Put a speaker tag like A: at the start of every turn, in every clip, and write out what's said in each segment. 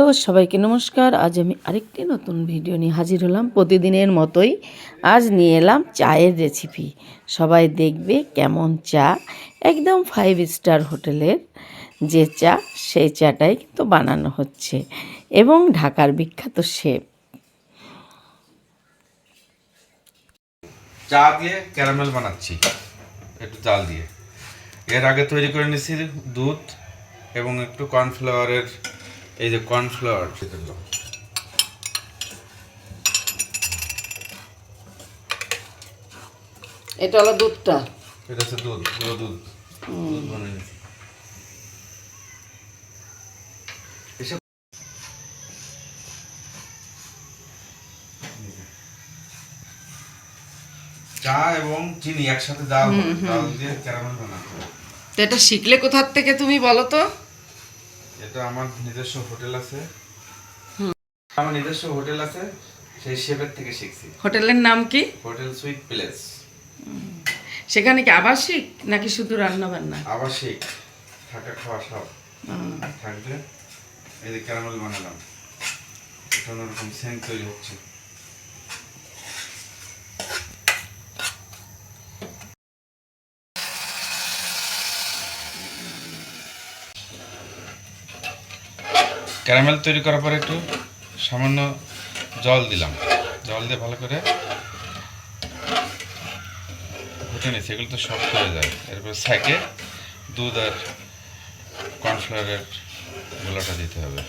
A: তো সবাইকে নমস্কার। আজ আমি আরেকটি নতুন ভিডিও নিয়ে হাজির হলাম। প্রতিদিনের মতোই আজ নিয়ে এলাম চায়ের রেসিপি সবাই দেখবে কেমন চা। একদম ফাইভ স্টার হোটেলের যে চা, সেই চাটাই কিন্তু বানানো হচ্ছে এবং ঢাকার বিখ্যাত শেফ
B: চা দিয়ে ক্যারামেল বানাচ্ছি। একটু জাল দিয়ে। এর আগে তৈরি করে নিয়েছি দুধ এবং একটু কর্নফ্লাওয়ারের এই যে কর্নফ্লাওয়ার।
A: এটা হলো দুধটা।
B: এটা হচ্ছে দুধ পুরো দুধ। দুধ বানিয়ে চা এবং চিনি একসাথে জাল জাল দিয়ে ক্যারামেল বানাতে
A: তো এটা শিখলে কোথার থেকে তুমি বলো তো?
B: এটা আমার নিজস্ব হোটেল আছে। আমার নিজস্ব হোটেল আছে সেই শেফের থেকে শিখছি।
A: হোটেলের নাম কি?
B: Hotel Sweet Place.
A: সেখানে কি আবাসিক নাকি শুধু রান্না বান্না
B: আবাসিক। থাকা খাওয়া সব। থাকবে। এই যে ক্যারামেল বানালাম। এখানে ওরকম সেন্ট তৈরি হচ্ছে। ক্যারামেল তৈরি করার পরে একটু সামান্য জল দিলাম। জল দিয়ে ভালো করে ঘুটে নিচ্ছি। এগুলো তো শক্ত হয়ে যায়। এরপর সাইকে দুধ আর কর্নফ্লাওয়ারের গোলাটা দিতে হবে।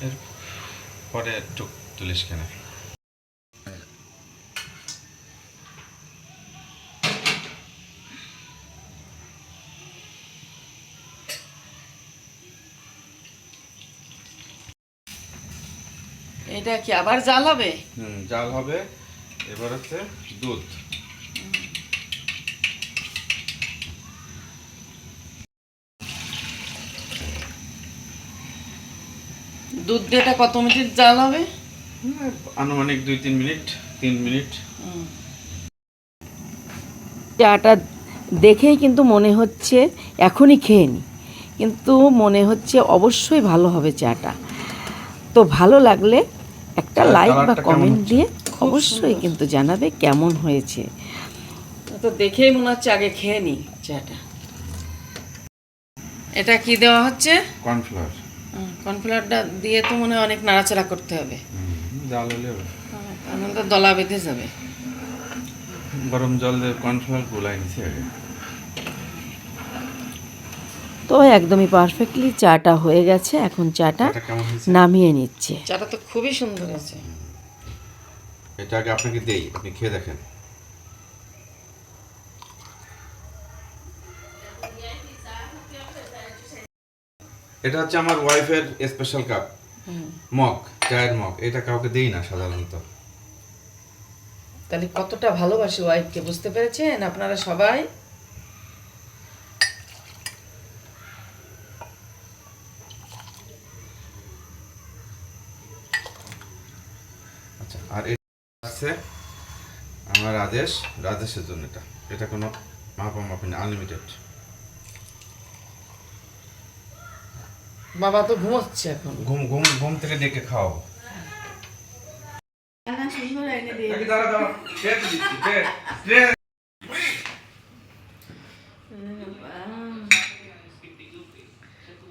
B: এর পরে একটু তুলিস কেন
A: এটা কি আবার জাল হবে?
B: হুম জাল হবে। এবার হচ্ছে দুধ।
A: দুধ দিয়েটা কত মিনিট জাল হবে?
B: আনুমানিক দুই তিন মিনিট তিন মিনিট।
A: চাটা দেখেই কিন্তু মনে হচ্ছে এখনই খেয়ে নি। কিন্তু মনে হচ্ছে অবশ্যই ভালো হবে চাটা। তো ভালো লাগলে একটা লাইক বা কমেন্ট দিয়ে অবশ্যই কিন্তু জানাবে কেমন হয়েছে। তো দেখেই মনে হচ্ছে আগে খেয়ে নি চাটা। এটা কি দেওয়া হচ্ছে?
B: কর্নফ্লাওয়ার
A: কর্নফ্লাওয়ারটা দিয়ে তো মনে হয় অনেক নাড়াচাড়া করতে হবে।
B: জাল হলে
A: তো দলা বেঁধে যাবে।
B: গরম জল দিয়ে কর্নফ্লাওয়ার গুলাই নিছি আগে।
A: তো একদমই পারফেক্টলি চাটা হয়ে গেছে এখন চাটা
B: এটা
A: নামিয়ে নিচ্ছে। চাটা তো খুবই সুন্দর আছে
B: এটা আগে আপনাকে দেই আপনি খেয়ে দেখেন। এটা হচ্ছে আমার ওয়াইফের স্পেশাল কাপ মগ চায়ের মগ। এটা কাউকে দেই না সাধারণত।
A: তাহলে কতটা ভালোবাসি ওয়াইফকে বুঝতে পেরেছেন? আপনারা সবাই
B: আচ্ছা আর এটা আছে। আমার আদেশ রাজেশের জন্য এটা। এটা কোনো মাপা মাপি না আনলিমিটেড
A: বাবা তো ঘুমোচ্ছে এখন।
B: ঘুম ঘুম ঘুম থেকে ডেকে খাও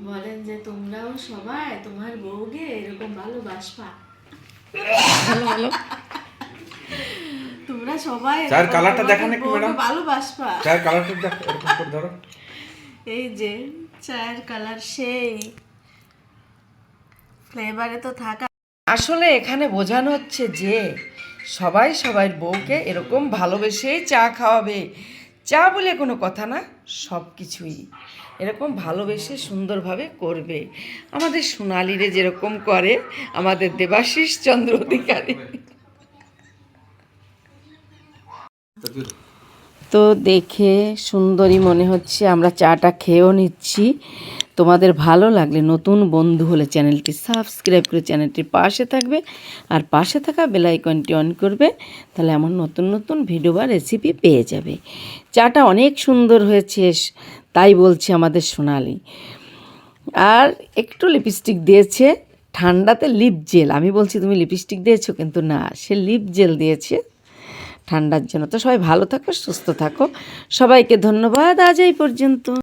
C: বলেন যে তোমরাও সবাই তোমার বউকে এরকম ভালোবাসবা। তোমরা সবাই
B: চায়ের কালারটা দেখান একটু ম্যাডাম।
C: ভালোবাসবা।
B: চায়ের কালারটা দেখ এরকম করে ধরো।
C: এই যে চায়ের কালার সেই। ফ্লেভারে তো থাকা।
A: আসলে এখানে বোঝানো হচ্ছে যে সবাই সবাই বউকে এরকম ভালোবেসেই চা খাওয়াবে। চা বলে কোনো কথা না সব কিছুই এরকম ভালোবেসে সুন্দরভাবে করবে। আমাদের সোনালিরে যেরকম করে আমাদের দেবাশিস চন্দ্র অধিকারী। তো দেখে সুন্দরী মনে হচ্ছে আমরা চাটা খেয়েও নিচ্ছি। তোমাদের ভালো লাগলে নতুন বন্ধু হলে চ্যানেলটি সাবস্ক্রাইব করে চ্যানেলটির পাশে থাকবে আর পাশে থাকা বেল আইকনটি অন করবে, তাহলে এমন নতুন নতুন ভিডিও বা রেসিপি পেয়ে যাবে। চাটা অনেক সুন্দর হয়েছে, তাই বলছে আমাদের সোনালি। আর একটু লিপস্টিক দিয়েছে, ঠান্ডাতে লিপ জেল আমি বলছি, তুমি লিপস্টিক দিয়েছ, কিন্তু না, সে লিপ জেল দিয়েছে। ঠান্ডার জন্য। তো সবাই ভালো থাকো সুস্থ থাকো। সবাইকে ধন্যবাদ। আজ এই পর্যন্ত।